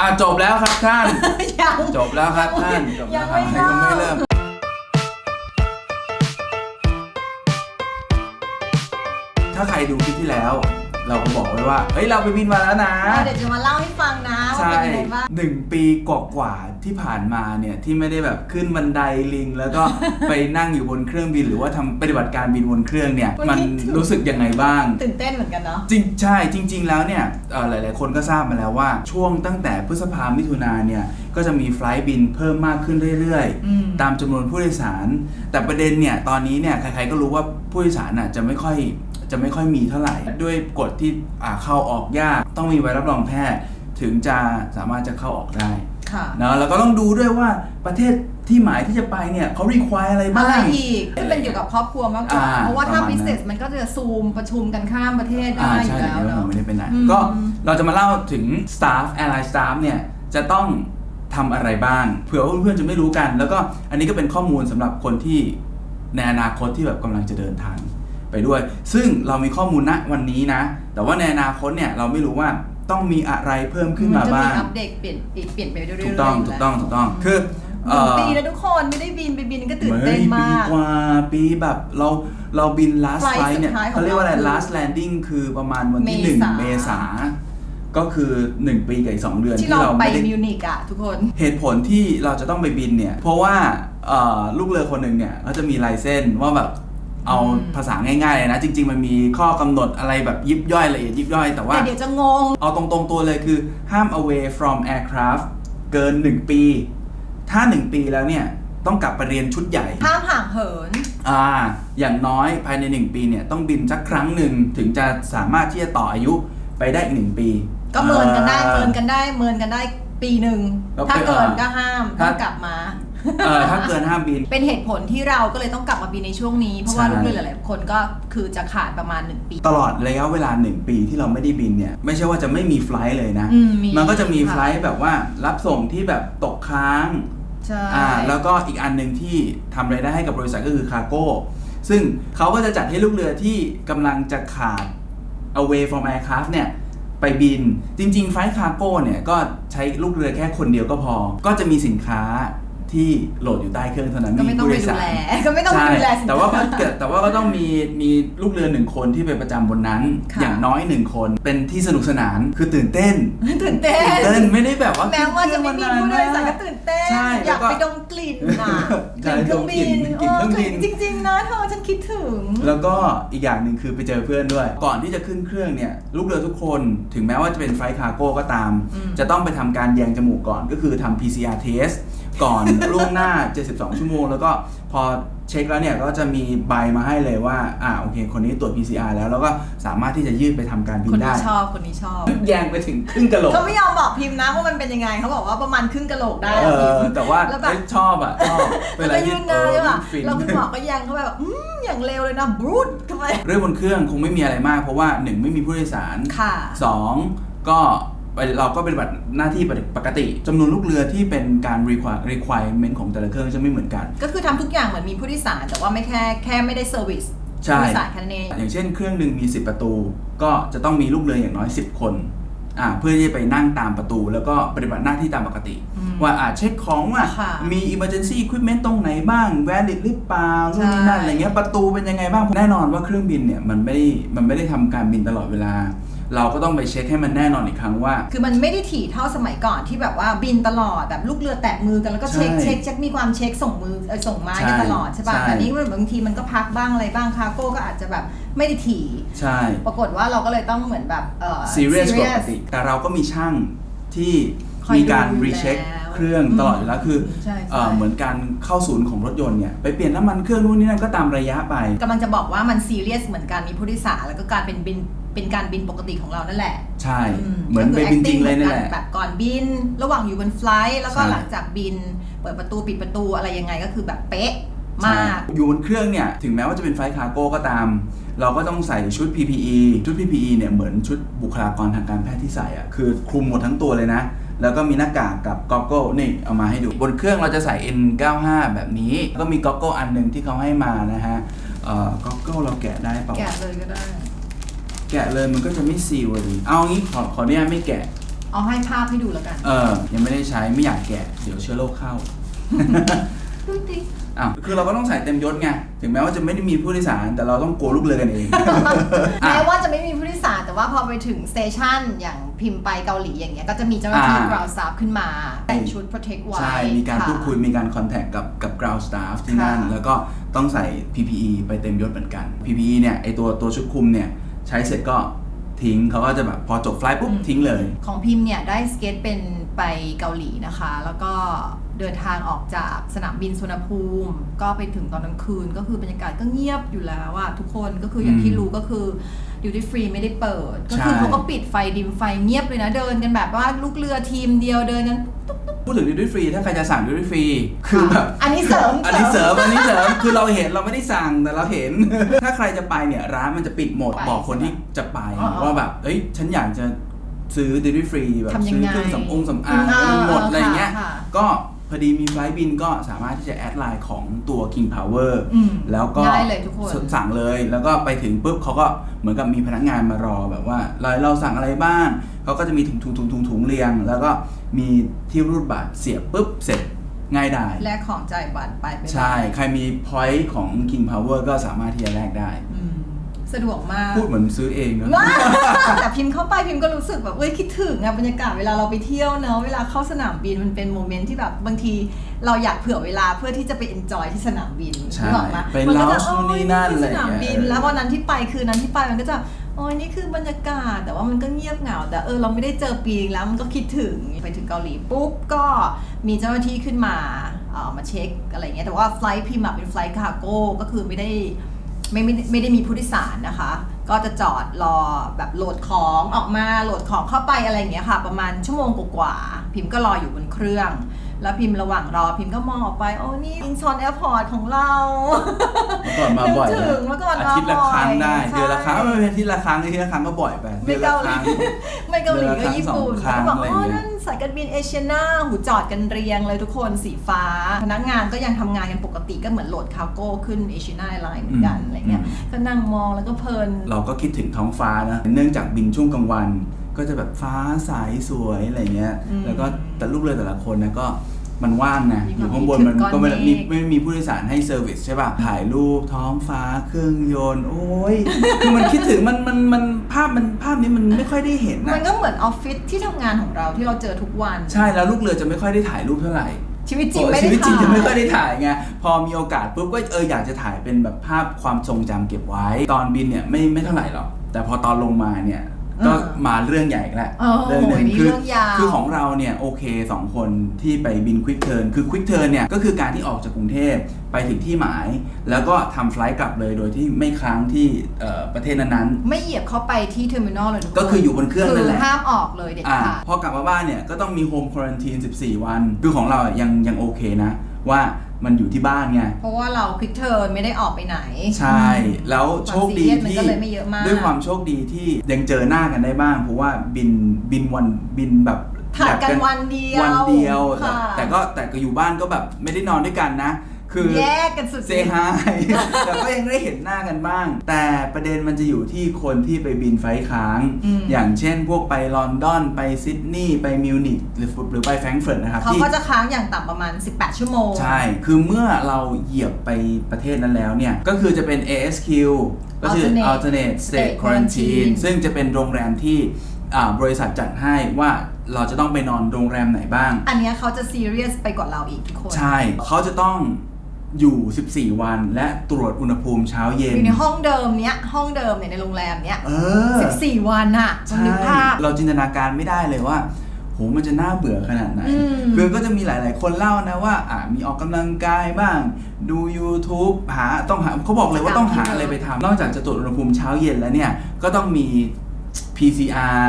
อ่าจบแล้วครับท่าน ยัง จบแล้วครับท่านจบแล้วครับยังไม่เริ่ม ยังไม่เริ่มถ้าใครดูคลิปที่แล้ว เราก็บอกไว้ว่าเฮ้ยเราไปบินมาแล้วนะ เดี๋ยวจะมาเล่าให้ฟังนะว่าใช่เป็นยังไงบ้างหนึ่งปีกว่าๆที่ผ่านมาเนี่ย ที่ไม่ได้แบบขึ้นบันไดลิง แล้วก็ ไปนั่งอยู่บนเครื่องบิน หรือว่าทำปฏิบัติการบินบนเครื่องเนี่ย มันมันคิดถึงรู้สึกยังไงบ้าง ตื่นเต้นเหมือนกันเนาะ จริงใช่จริง ๆ แล้วเนี่ยเอ่อหลาย ๆ คนก็ทราบมาแล้วว่า ช่วงตั้งแต่พฤษภามิถุนาเนี่ย ก็จะมีไฟลท์บินเพิ่มมากขึ้นเรื่อย อืม ๆ ตามจำนวนผู้โดยสาร แต่ประเด็นเนี่ย ตอนนี้เนี่ย ใคร ๆ ก็รู้ว่าผู้โดยสารน่ะจะไม่ค่อย จะไม่ค่อยมีเท่าไหร่ ด้วยกฎที่อ่าเข้าออกยาก ต้องมีใบรับรองแพทย์ ถึงจะสามารถจะเข้าออกได้ค่ะเนอะแล้วก็ต้องดูด้วยว่าประเทศที่หมายที่จะไปเนี่ยเขารีควายอะไรอะบ้าไรงอีกที่เป็นเกี่ยวกับครอบครัวมากกว่าอ่าเพราะว่าถ้าประมาณนั้นพิเศษมันก็จะซูมประชุมกันข้ามประเทศได้อ่าอยู่ใช่แล้วเดี๋ยวผมเนาะไม่ได้ไปไหนอืมก็เราจะมาเล่าถึง staff airline staff เนี่ยจะต้องทำอะไรบ้างเผื่อว่าเพื่อนๆจะไม่รู้กัน แล้วก็อันนี้ก็เป็นข้อมูลสำหรับคนที่ในอนาคตที่แบบกำลังจะเดินทาง ไปด้วย ซึ่งเรามีข้อมูลณวันนี้นะ แต่ว่าในอนาคตเนี่ยเราไม่รู้ว่าต้องมีอะไรเพิ่มขึ้นมาบ้างจะมีอัปเดตเปลี่ยนเปลี่ยนไปเรื่อยๆถูกต้องยู่ถูแล้วกต้องถูกต้องคือหนึ่งปีแล้วทุกคนไม่ได้บินไปบินก็ตื่นเต้นปีมากกว่าปีแบบเราเราบิน last Flight flight เนี่ยสุดท้ายของเขาเรียกว่าอะไรเราคือ last landing คือประมาณวันที่หนึ่งเมษาเมษาก็คือ 1 ปีกับอีก2เดือนที่เราไปไม่ได้มิวนิกอะทุกคน เหตุผลที่เราจะต้องไปบินเนี่ย เพราะว่าเอ่อลูกเรือคนหนึ่งเนี่ยเขาจะมีลายเส้นว่าแบบ เอาอืมภาษาง่ายๆเลยนะ จริง ๆ มันมีข้อกำหนดอะไรแบบยิบย่อยละเอียดยิบย่อยแต่ว่าแต่เดี๋ยวจะงง เอาตรงๆตัวเลยคือห้าม away from aircraft เกิน 1 ปี ถ้า 1 ปีแล้วเนี่ย ต้องกลับไปเรียนชุดใหญ่ ห้ามห่างเหิน อ่า อย่างน้อยภายใน 1 ปีเนี่ย ต้องบินสักครั้งหนึ่งถึงจะสามารถที่จะต่ออายุไปได้อีกหนึ่งปี ก็เมินกันได้อ่าเมินกันได้เมินกันได้ปีหนึ่งแล้วถ้าไปเกินอ่าก็ห้ามถ้าต้องกลับมา เออถ้าเกินห้ามบิน เป็นเหตุผลที่เราก็เลยต้องกลับมาบินในช่วงนี้ เพราะว่าใช่ลูกเรือหลายๆคนก็คือจะขาดประมาณ 1 ปี ตลอดระยะเวลา 1 ปีที่เราไม่ได้บินเนี่ย ไม่ใช่ว่าจะไม่มีไฟลท์เลยนะ อืมมีมันก็จะมีค่ะไฟลท์แบบว่ารับส่งที่แบบตกค้าง ใช่ อ่าแล้วก็อีกอันหนึ่งที่ทำรายได้ให้กับบริษัทก็คือคาร์โก้ ซึ่งเขาก็จะจัดให้ลูกเรือที่กำลังจะขาด away from aircraft เนี่ย ไปบินจริง ๆ ไฟล์คาร์โก้เนี่ย ก็ใช้ลูกเรือแค่คนเดียวก็พอ ก็จะมีสินค้า ที่โหลดอยู่ใต้เครื่องเท่านั้นก็ไม่ต้องไปผู้โดยดูสารแลก็ไม่ต้องไปใช่ดูแลสินแต่ว่าก็ค้เกิดแต่ว่าก็ต้องมีมีลูกเรือหนึ่งคนที่ไปประจำบนนั้นค่ะอย่างน้อยหนึ่งคนเป็นที่สนุกสนานคือตื่นเต้น ตื่นเต้ตื่นเต้นนไม่ได้แบบว่าแม้ว่าจะไม่มีผู้โดยสารก็ตื่นเต้นใช่อยากแล้วก็ไปดมกลิ่นน่ะกใช่ลิ่นเครื่องบินดมกลิ่นกลิ่นเครื่องบินจริงๆนะเธอฉันคิดถึง แล้วก็อีกอย่างหนึ่งคือไปเจอเพื่อนด้วย ก่อนที่จะขึ้นเครื่องเนี่ยลูกเรือทุกคนถึงแม้ว่าจะเป็นไฟล์คาร์โก้ก็ตามอืมจะต้องไปทำการแยงจมูกก่อนก็คือทำ PCR test ก่อนล่วงหน้า 72 ชั่วโมง แล้วก็พอเช็คแล้วเนี่ยก็จะมีใบมาให้เลยว่า อ่าโอเค คนนี้ตรวจ PCR แล้ว แล้วก็สามารถที่จะยื่นไปทำการบิคนนได้นี้ชอบคนนี้ชอบแยงไปถึงครึ่งกะโหลก เขาไม่ยอมบอกพิมพ์นะว่ามันเป็นยังไงเขาบอกว่าประมาณครึ่งกะโหลกได้เออะพิมอพ์ แต่ว่าแล้วแบบ เอ้ยชอบอะ ชอบแล้วก็ยืนนานใช่ป่ะฟิน แล้วคุณหมอก็ยังเข้าไปแบบอืมอย่างเร็วเลยนะบรูดทำไมเรื่องบนเครื่องคงไม่มีอะไรมาก เพราะว่าหนึ่งไม่มีผู้โดยสาร ค่ะสองก็ไป เราก็เป็นบัติหน้าที่ปกติจำนวนลูกเรือที่เป็นการ require requirement ของแต่ละเครื่องจะไม่เหมือนกัน ก็คือทำทุกอย่างเหมือนมีผู้โดยสาร แต่ว่าไม่แค่แค่ไม่ได้เซอร์วิสใช่ผู้โดยสารแค่นั้นเองอย่างเช่นเครื่องหนึ่งมี 10 ประตู ก็จะต้องมีลูกเรืออย่างน้อย 10 คนอ่าเพื่อที่จะไปนั่งตามประตู แล้วก็ปฏิบัติหน้าที่ตามปกติอืมว่าอาจเช็คของว่าค่ะมี emergency equipment ตรงไหนบ้าง valid หรือเปล่านู่นนี่นั่นใช่อะไรเงี้ยประตูเป็นยังไงบ้างแน่นอนว่าเครื่องบินเนี่ยมันไม่ได้มันไม่ได้ทำการบินตลอดเวลา เราก็ต้องไปเช็คให้มันแน่นอนอีกครั้งว่า คือมันไม่ได้ถี่เท่าสมัยก่อนที่แบบว่าบินตลอดแบบลูกเรือแตะมือกันแล้วก็เช็คใช่เช็คเช็คมีความเช็คส่งมือเอ่อส่งไม้กันใช่ตลอดใช่ป่ะใช่แต่นี่บางทีมันก็พักบ้างอะไรบ้างคาร์โก้ก็อาจจะแบบไม่ได้ถี่ ใช่ ปรากฏว่าเราก็เลยต้องเหมือนแบบเอ่อ serious ปก serious ติแต่เราก็มีช่างที่คอยมีการดูอยู่รีเช็คแล้วเครื่องตลอดอยู่แล้วคือใช่ใช่เอ่อเหมือนการเข้าศูนย์ของรถยนต์เนี่ยไปเปลี่ยนน้ำมันเครื่องนู่นนี่นั่นก็ตามระยะไปกำลังจะบอกว่ามันซีเรียสเหมือนการมีผู้โดยสารแล้วก็การเป็นบิน เป็นการบินปกติของเรานั่นแหละ ใช่อืเหมือนไปบินจริงเลยนั่นแหละแบบก่อนบิน ระหว่างอยู่บนไฟลท์แล้วก็ใช่หลังจากบิน เปิดประตูปิดประตูอะไรยังไงก็คือแบบเป๊ะมากใช่อยู่บนเครื่องเนี่ย ถึงแม้ว่าจะเป็นไฟล์คาร์โก้ก็ตาม เราก็ต้องใส่ชุด PPE ชุด PPE เนี่ยเหมือนชุดบุคลากรทางการแพทย์ที่ใส่อะคือคลุมหมดทั้งตัวเลยนะ แล้วก็มีหน้ากากกับก็อกเกิลนี่เอามาให้ดู บนเครื่องเราจะใส่ N95 แบบนี้ ก็มีก็อกเกิลอันหนึ่งที่เขาให้มานะฮะเอ่อก็อกเกิลเราแกะได้เปล่าแกะเลยก็ได้ แกะเลยมันก็จะไม่ซีลเลยเอางี้ขอขออนุญาตไม่แกะ เอาให้ภาพให้ดูแล้วกัน เออ ยังไม่ได้ใช้ไม่อยากแกะ เดี๋ยวเชื้อโรคเข้าดูดิอ้าวคือเราก็ต้องใส่เต็มยศไง ถึงแม้ว่าจะไม่ได้มีผู้โดยสาร แต่เราต้องกลัวลูกเรือกันเองอะแม้ว่าจะไม่มีผู้โดยสารแต่ว่าพอไปถึงสเตชันอย่างพิมพ์ไปเกาหลีอย่างเงี้ยก็จะมีเจ้าหน้าที่อ่า ground staff ขึ้นมาแต่งชุด protect ไว้ใช่ มีการะ พูดคุย มีการคอนแทคกับกับ ground staff ที่นั่น ค่ะ แล้วก็ต้องใส่ PPE ไปเต็มยศเหมือนกัน PPE เนี่ย ไอตัวตัวชุดคลุมเนี่ย ใช้เสร็จก็ทิ้งเขาก็จะแบบพอจบไฟล์ปุ๊บทิ้งเลย ของพิมพ์เนี่ยได้สเก็ตเป็นไปเกาหลีนะคะ แล้วก็เดินทางออกจากสนามบินสุวรรณภูมิ ก็ไปถึงตอนกลางคืน ก็คือบรรยากาศก็เงียบอยู่แล้วอะทุกคนก็คืออย่างที่อืมรู้ก็คือดิวตี้ฟรีไม่ได้เปิด ก็คือใช่เขาก็ปิดไฟดิมไฟเงียบเลยนะเดินกันแบบว่าลูกเรือทีมเดียวเดินกัน พูดถึง duty free ถ้าใครจะสั่ง duty free คือแบบอันนี้เสริมอันนี้เสริมอันนี้เสริมคือเราเห็นเราไม่ได้สั่งแต่เราเห็น ถ้าใครจะไปเนี่ยร้านมันจะปิดหมดไปบอกคนที่จะไปอ๋อว่าแบบเอ้ยฉันอยากจะซื้อ duty free แบบทำยังซื้อไงเครื่องสำอางสำอางอืมมันหมดเอออะไรเงี้ยค่ะก็ พอดีมีไฟล์บินก็สามารถที่จะแอดไลน์ของตัว King Power อืมแล้วก็ง่ายเลยทุกคน สั่งเลยแล้วก็ไปถึงปุ๊บเขาก็เหมือนกับมีพนักงานมารอแบบว่าเราเราสั่งอะไรบ้างเขาก็จะมีถุงถุงถุงถุงถุงเรียง แล้วก็มีที่รูดบัตรเสียบปุ๊บเสร็จง่ายดายแลกของจ่ายบัตรไปไปเลยใช่ ใครมี point ของ King Power ก็สามารถที่จะแลกได้อืม สะดวกมาก พูดเหมือนซื้อเองเนอะว้าแต่พิมพ์เข้าไปพิมพ์ก็รู้สึกแบบเอ้ยคิดถึงอะบรรยากาศเวลาเราไปเที่ยวเนอะเวลาเข้าสนามบินมันเป็นโมเมนต์ที่แบบบางทีเราอยากเผื่อเวลาเพื่อที่จะไปเอนจอยที่สนามบินใช่นึกออกหมไปมัก็จะ lounge นู่นนี่นั่นโอ้ยคือสนามบิน อะไรอย่างเงี้ย แล้ววันนั้นที่ไปคืนนั้นที่ไปมันก็จะโอ้ยนี่คือบรรยากาศ แต่ว่ามันก็เงียบเหงา แต่เออเราไม่ได้เจอปีนึงแล้วมันก็คิดถึงไปถึงเกาหลีปุ๊บก็มีเจ้าหน้าที่ขึ้นมาเอ่อมาเช็คอะไรเงี้ยแต่ว่าไฟล์พิมพ์อะเป็นไฟล์คาร์โก้ก็คือไม่ได้ ไม่ไม่ไม่ได้มีผู้โดยสารนะคะ ก็จะจอดรอแบบโหลดของออกมาโหลดของเข้าไปอะไรอย่างเงี้ยค่ะ ประมาณชั่วโมงกว่าๆพิมพ์ก็รออยู่บนเครื่อง แล้วพิมพ์ระหว่างรอพิมพ์ก็มองออกไป โอ้นี่อินชอนแอร์พอร์ตของเรา เมื่อก่อนมาบ่อยนึกถึนะงเมื่อก่อนอามาทิตย์ละครั้งได้บ่อยเดือนละครั้งใช่ไม่เป็นอาทิตย์ละครั้งอาทิตย์ละครั้งก็บ่อยไปไม่เดือนละเกาหลีครั้ง ไม่เกาหลีเดือนละก็ญี่ปุ่นครั้งก็บอกสองครั้งอ๋ออะไรอย่างเงี้ย นั่นสายการบินเอเชียนาหูจอดกันเรียงเลยทุกคนสีฟ้า พนักงานก็ยังทำงานกันปกติก็เหมือนโหลดคาร์โก้ขึ้นเอเชียนาไลน์เหมือนกันอะไรเงี้ยก็นั่งมองแล้วก็เพลิน เราก็คิดถึงท้องฟ้านะ เนื่องจากบินช่วงกลางวัน ก็จะแบบฟ้าใสสวยอะไรเงี้ย อืมแล้วก็แต่ลูกเรือแต่ละคนนะก็มันว่างนะมีอความยู่ข้างบนคิดถึมันงก้อนก็ไม่ได้เมมีฆไม่มีผู้โดยสารให้เซอร์วิสใช่ป่ะ ถ่ายรูปท้องฟ้าเครื่องยนต์ โอ้ย คือมันคิดถึงมันมันมันภาพมันภาพนี้มันไม่ค่อยได้เห็นมันะนก็เหมือนออฟฟิศที่ทำงานของเราที่เราเจอทุกวัน ใช่แล้วลูกเรือจะไม่ค่อยได้ถ่ายรูปเท่าไหร่ ชีวิตจริงไม่ชีได้วิตจริงถ่ายจะไม่ค่อยได้ถ่ายไง พอมีโอกาสปุ๊บก็เอออยากจะถ่ายเป็นแบบภาพความทรงจำเก็บไว้ ตอนบินเนี่ยไม่ไม่เท่าไหร่หรอก แต่พอตอนลงมาเนี่ย ก็เออมาเรื่องใหญ่อีกแล้วโอ้โหเรื่องหนึ่งนี่คืเรื่องยาวคือของเราเนี่ยโอเคสองคนที่ไปบินควิกเทิร์นคือควิกเทิร์นเนี่ยก็คือการที่ออกจากกรุงเทพไปถึงที่หมาย แล้วก็ทำไฟลท์กลับเลยโดยที่ไม่ค้างที่เอ่อประเทศนั้นๆ ไม่เหยียบเข้าไปที่เทอร์มินอลเลยทุกคนก็คืออยู่บนเครื่องนั่นแหละคือห้ามออกเลยเด็ดอ่าขาดพอกลับมาบ้านเนี่ยก็ต้องมีโฮมควอนตีน14 วัน คือของเราอะยังยังโอเคนะว่า มันอยู่ที่บ้านไง เพราะว่าเราควิกเทิร์นไม่ได้ออกไปไหน ใช่ แล้วโชคดีความซีเรียสมันที่ก็เลยไม่เยอะมากด้วยความโชคดีที่ยังเจอหน้ากันได้บ้าง เพราะว่าบินบินวันบินแบบถ่ายกันแบบวันเดียววันเดียวแต่ค่ะแต่ก็แต่ก็อยู่บ้านก็แบบไม่ได้นอนด้วยกันนะ คือแยกกันสุดเซฮายแต่ก็ยังได้เห็นหน้ากันบ้าง แต่ประเด็นมันจะอยู่ที่คนที่ไปบินไฟล์ค้างอืมอย่างเช่นพวกไปลอนดอนไปซิดนีย์ไปมิวนิกหรือหรือไปแฟรงก์เฟิร์ตนะครับเขาที่ก็จะค้างอย่างต่ำประมาณ 18 ชั่วโมง ใช่ คือเมื่อเราเหยียบไปประเทศนั้นแล้วเนี่ย ก็คือจะเป็น ASQ ก็คือ Alternate alternate state State quarantine Quarantine ซึ่งจะเป็นโรงแรมที่อ่าบริษัทจัดให้ว่าเราจะต้องไปนอนโรงแรมไหนบ้าง อันเนี้ยเขาจะซีเรียสไปกว่าเราอีกทุกคน ใช่ เขาจะต้อง อยู่ 14 วัน และตรวจอุณหภูมิเช้าเย็น อยู่ในห้องเดิมเนี้ย ห้องเดิมเนี่ยในโรงแรมเนี้ยเออ14 วันอะลองใช่นึกภาพเราจินตนาการไม่ได้เลยว่าโหมันจะน่าเบื่อขนาดไหนอืมคือก็จะมีหลาย ๆ คนเล่านะว่าอ่ามีออกกำลังกายบ้าง ดู YouTube หาต้องหาเขาบอกเลยว่าต้องหาอะไรไปทำนอกจากจะตรวจอุณหภูมิเช้าเย็นแล้วเนี่ย ก็ต้องมี PCR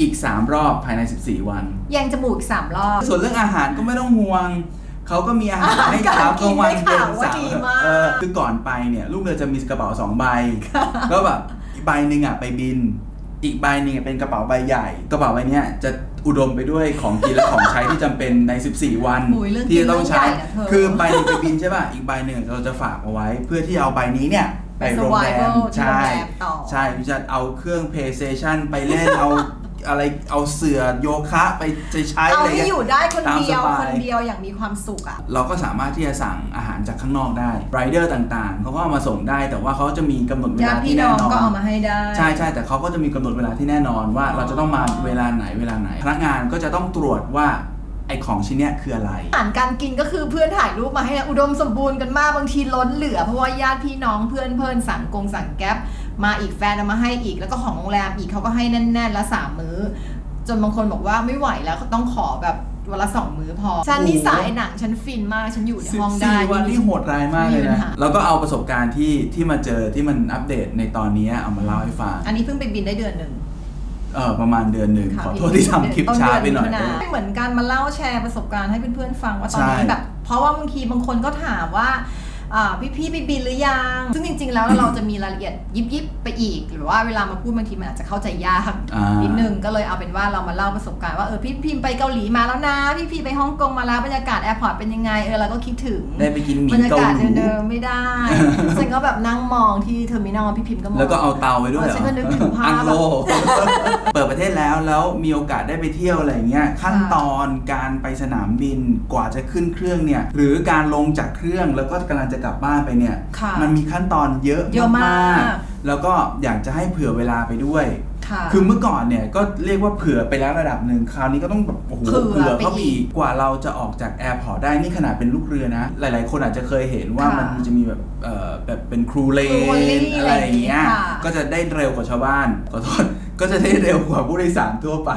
อีก 3 รอบภายใน 14 วันแยงจมูกอีกสามรอบ ส่วนเรื่องอาหารก็ไม่ต้องห่วง เขาก็มีอาหารให้อาหารเช้ากลางวันการกินได้เย็นข่าวว่าสามดีมากเออคือก่อนไปเนี่ยลูกเรือจะมีกระเป๋าสองใบก็แบบอีกใบหนึ่งอะไปบิน อีกใบหนึ่งอะเป็นกระเป๋าใบใหญ่ กระเป๋าใบเนี้ยจะอุดมไปด้วยของกินและของใช้ที่จำเป็นใน 14 วันโอ้ยเรื่องที่จะต้องใช้กินเรื่องใหญ่นะเธอคือใบหนึงไปบินใช่ป่ะ อีกใบหนึ่งเราจะฝากเอาไว้ เพื่อที่เอาใบนี้เนี่ยไปไปโรงแรม survival ที่โรงใช่แรมต่อใช่จะเอาเครื่อง PlayStation ไปเล่นเอา อะไรเอาเสื่อโยคะไปจะใช้เอาอะไรให้เงี้อยู่ได้คนตามเดียวสบาคนเดียวอย่างมีความสุขอะ เราก็สามารถที่จะสั่งอาหารจากข้างนอกได้ไรเดอร์ต่างๆเขาก็เอามาส่งได้ แต่ว่าเขาจะมีกำหนดเวญาลาติพี่ที่น้แน่องนอน ก็เอามาให้ได้ ใช่ใช่แต่เขาก็จะมีกำหนดเวลาที่แน่นอนว่าอ๋อเราจะต้องมาเวลาไหนเวลาไหน พนักงานก็จะต้องตรวจว่าไอของชิ้นเนี้ยคืออะไร อาหารการกินก็คือเพื่อนถ่ายรูปมาให้อุดมสมบูรณ์กันมากบางทีล้นเหลือเพราะว่าญาติพี่น้องเพื่อนเพื่อนสั่งกงสั่งแก๊ป มาอีกแฟนเอามาให้อีก แล้วก็ของโรงแรมอีกเขาก็ให้แน่นๆละสามมื้อ จนบางคนบอกว่าไม่ไหวแล้วก็ต้องขอแบบวันละสองมื้อพอ ฉันนี่สายหนังฉันฟินมากฉันอยู่ในห้องได้ 14วันนี่โหดร้ายมากเลยไม่มีปัญนะหาแล้วก็เอาประสบการณ์ที่ที่มาเจอที่มันอัปเดตในตอนนี้เอามาเล่าให้ฟัง อันนี้เพิ่งไปบินได้เดือนหนึ่งเออประมาณเดือนหนึ่งค่ะขอโทษที่ทำคลิปต้ช้าเดืไปหน่อยมิถุาเหมือนการมาเล่าแชร์ประสบการณ์ให้เพื่อนๆฟังว่าตอนนี้ใช่แบบ เพราะว่าบางทีบางคนก็ถามว่า อ่าพี่ๆไปบินหรือยัง ซึ่งจริง ๆ แล้วเราจะมีรายละเอียดยิบยิบๆไปอีก หรือว่าเวลามาพูดบางทีมันอาจจะเข้าใจยากอ่านิดนึงก็เลยเอาเป็นว่าเรามาเล่าประสบการณ์ว่าเออพี่พิมไปเกาหลีมาแล้วนะ พี่พีไปฮ่องกงมาแล้วบรรยากาศแอร์พอร์ตเป็นยังไงเออเราก็คิดถึงได้ไปกินหมี่บรรยาเกากาศหลีเดิมๆไม่ได้ฉันก็แบบนั่งมองที่เทอร์มินอลพี่พิมก็มองแล้วก็เอาเตาไปด้วยเหรอฉันก็นึกถึงภาพอังโลเปิดประเทศแล้วแล้วมีโอกาสได้ไปเที่ยวอะไรเงี้ยขั้นตอนการไปสนามบินกว่าจะขึ้นเครื่องเนี่ยหรือการลงจากเครื่องแล้วก็กำลังจะกลับบ้านไปเนี่ย ค่ะมันมีขั้นตอนเยอะเยอะมากๆแล้วก็อยากจะให้เผื่อเวลาไปด้วย ค่ะ คือเมื่อก่อนเนี่ยก็เรียกว่าเผื่อไปแล้วระดับหนึ่งคราวนี้ก็ต้องแบบโอ้โหเผื่อเผื่อเข้าไปไปอีอีกกกว่าเราจะออกจากแอร์พอร์ตได้นี่ขนาดเป็นลูกเรือนะ หลาย ๆ คนอาจจะเคยเห็นว่าค่ะมันจะมีแบบเอ่อแบบเป็นครูเลครูเลนนอะไรอย่างเงี้ยค่ะ ก็จะได้เร็วกว่าชาวบ้านขอโทษ ก็จะได้เร็วกว่าผู้โดยสารทั่วไป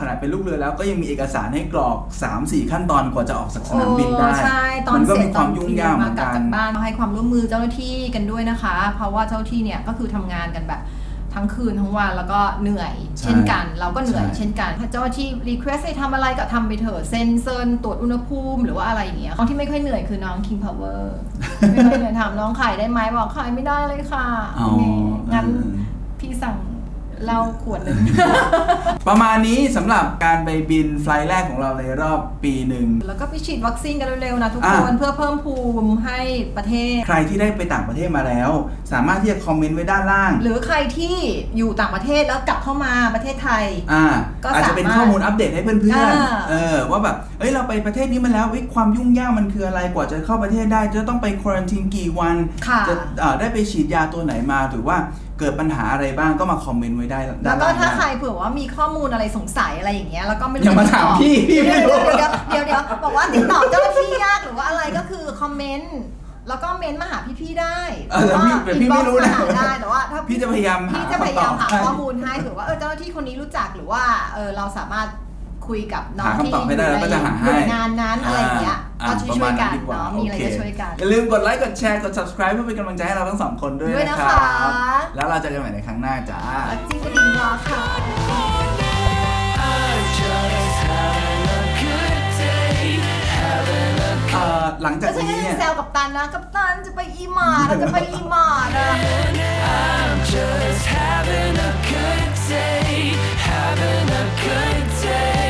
ขนาดเป็นลูกเรือแล้วก็ยังมีเอกสารให้กรอก 3-4 ขั้นตอนกว่าจะออกจากสนามบินได้โอ้ใช่ตอนมันก็เสร็มีจความยุ่งยากเหมือนกลับกันจากบ้านมาให้ความร่วมมือเจ้าหน้าที่กันด้วยนะคะ เพราะว่าเจ้าหน้าที่เนี่ยก็คือทำงานกันแบบทั้งคืนทั้งวันแล้วก็เหนื่อยใช่เช่นกัน เราก็เหนื่อยใช่เช่นกันถ้าเจ้าหน้าที่รีเควสให้ทำอะไรก็ทำไปเถอะเซ็นเซินตรวจอุณหภูมิ หรือว่าอะไรอย่างเงี้ยน้องที่ไม่ค่อยเหนื่อยคือน้อง King Power ไม่ค่อยเหนื่อยถามน้องขายได้ไหมบอกขายไม่ได้เลยค่ะอ๋อนี่งั้นเออพี่สั่ง เหล้าขวดหนึ่ง ประมาณนี้สำหรับการไปบินไฟลท์แรกของเราในรอบปีหนึ่ง แล้วก็ไปฉีดวัคซีนกันเร็วๆนะทุกอะคนเพื่อเพิ่มภูมิให้ประเทศ ใครที่ได้ไปต่างประเทศมาแล้ว สามารถที่จะคอมเมนต์ไว้ด้านล่าง หรือใครที่อยู่ต่างประเทศแล้วกลับเข้ามาประเทศไทย อ่าก็อาจจะเป็นสามารถข้อมูลอัปเดตให้เพื่อนอ่า ๆเออว่าแบบเอ้ยเราไปประเทศนี้มาแล้วเอ้ยความยุ่งยากมันคืออะไรกว่าจะเข้าประเทศได้ จะต้องไปควอนตินกี่วัน ค่ะ จะเอ่อได้ไปฉีดยาตัวไหนมา หรือว่า เกิดปัญหาอะไรบ้างก็มาคอมเมนต์ไว้ได้ด้านแล้วก็ล่างถ้าใครได้เผื่อว่ามีข้อมูลอะไรสงสัยอะไรอย่างเงี้ยแล้วก็ไม่รู้อย่ามาถามพี่พี่ไม่เดี๋ยวรู้เดี๋ยวเดี๋ยวเดี๋ยวเดี๋ยวบอกว่าติดต่อเจ้าหน้าที่ยากหรือว่าอะไรก็คือคอมเมนต์แล้วก็เมนต์มาหาพี่ๆได้เออแต่พี่แต่พี่ไม่รู้นะ หรือว่า inbox มาหาได้แต่ว่าถ้า พี่จะพยายามหาพี่จะพยายามหาคำตอบให้ข้อมูลให้ถือว่าเออเจ้าหน้าที่คนนี้รู้จักหรือว่าเออเราสามารถ คุยกับน้องหาที่คำตอบให้ได้แล้วก็จะหาให้นงานนั้นอะไรอย่างเงี้ยก็ช่วยช่วยๆกันามีอะไรจะช่วยกัน อย่าลืมกดไลค์กดแชร์กด subscribe เพื่อเป็นกำลังใจให้เราทั้งสองคนด้วยนะครับ แล้วเราจะกันใหม่ในครั้งหน้าจ้า จิ้งกระดิ่งรอค่ะ เอ่อหลังจากฉันก็นี้เนี่งย แซวกับตันนะ กับตันจะไปอีหมาเราจะไปอีหมานะ Just having a good day, having a good day.